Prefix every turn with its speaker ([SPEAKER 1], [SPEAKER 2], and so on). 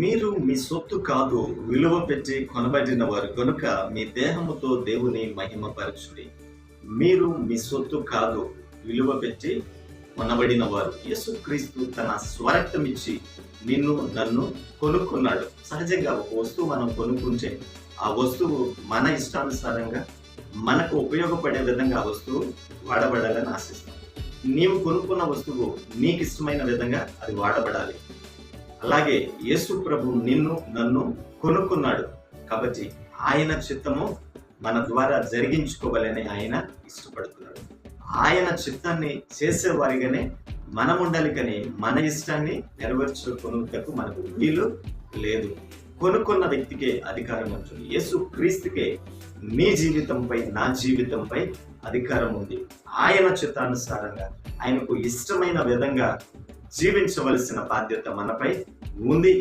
[SPEAKER 1] మీరు మీ సొత్తు కాదు విలువ పెట్టి కొనబడిన వారు కనుక మీ దేహముతో దేవుని మహిమపరచుడి మీరు మీ సొత్తు కాదు విలువ పెట్టి కొనబడిన వారు యేసుక్రీస్తు తన స్వరక్తం ఇచ్చి నిన్ను నన్ను కొనుక్కున్నాడు. సహజంగా ఒక వస్తువు మనం కొనుక్కుంటే ఆ వస్తువు మన ఇష్టానుసారంగా మనకు ఉపయోగపడే విధంగా ఆ వస్తువు వాడబడాలని ఆశిస్తాం. నీవు కొనుక్కున్న వస్తువు నీకు ఇష్టమైన విధంగా అది వాడబడాలి. అలాగే యేసు ప్రభు నిన్ను నన్ను కొనుక్కున్నాడు. కాబట్టి ఆయన చిత్తము మన ద్వారా జరిగించుకోవాలని ఆయన ఇష్టపడుతున్నాడు. ఆయన చిత్తాన్ని చేసేవారిగానే మనం ఉండాలి కానీ మన ఇష్టాన్ని నెరవేర్చుకున్నటకు మనకు వీలు లేదు. కొనుక్కున్న వ్యక్తికే అధికారం ఉంటుంది యేసు క్రీస్తుకే మీ జీవితంపై నా జీవితంపై అధికారం ఉంది. ఆయన చిత్తానుసారంగా ఆయనకు ఇష్టమైన విధంగా జీవించవలసిన బాధ్యత మనపై ఉంది.